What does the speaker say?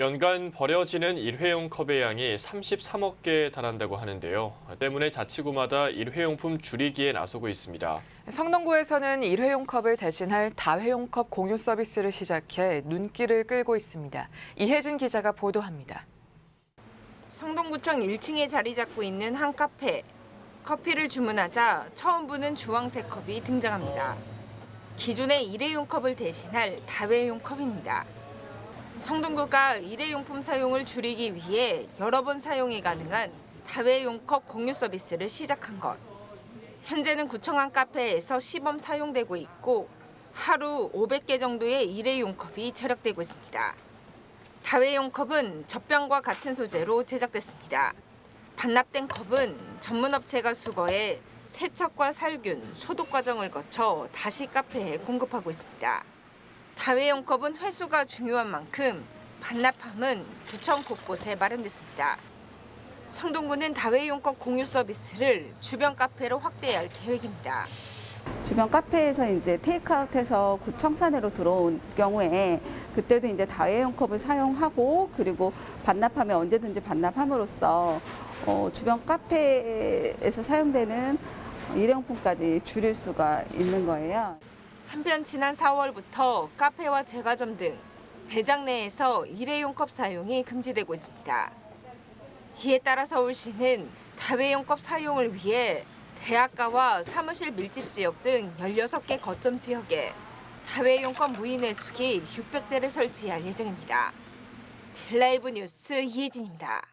연간 버려지는 일회용 컵의 양이 33억 개에 달한다고 하는데요. 때문에 자치구마다 일회용품 줄이기에 나서고 있습니다. 성동구에서는 일회용 컵을 대신할 다회용 컵 공유 서비스를 시작해 눈길을 끌고 있습니다. 이혜진 기자가 보도합니다. 성동구청 1층에 자리 잡고 있는 한 카페. 커피를 주문하자 처음 보는 주황색 컵이 등장합니다. 기존의 일회용 컵을 대신할 다회용 컵입니다. 성동구가 일회용품 사용을 줄이기 위해 여러 번 사용이 가능한 다회용 컵 공유 서비스를 시작한 것. 현재는 구청 한 카페에서 시범 사용되고 있고 하루 500개 정도의 일회용 컵이 절약되고 있습니다. 다회용 컵은 젖병과 같은 소재로 제작됐습니다. 반납된 컵은 전문 업체가 수거해 세척과 살균, 소독 과정을 거쳐 다시 카페에 공급하고 있습니다. 다회용 컵은 회수가 중요한 만큼 반납함은 구청 곳곳에 마련됐습니다. 성동구는 다회용 컵 공유 서비스를 주변 카페로 확대할 계획입니다. 주변 카페에서 이제 테이크아웃해서 구청사내로 들어온 경우에 그때도 이제 다회용 컵을 사용하고 그리고 반납하면 언제든지 반납함으로써 어, 주변 카페에서 사용되는 일회용품까지 줄일 수가 있는 거예요. 한편 지난 4월부터 카페와 제과점 등 매장 내에서 일회용 컵 사용이 금지되고 있습니다. 이에 따라 서울시는 다회용 컵 사용을 위해 대학가와 사무실 밀집 지역 등 16개 거점 지역에 다회용 컵 무인 회수기 600대를 설치할 예정입니다. 딜라이브 뉴스 이혜진입니다.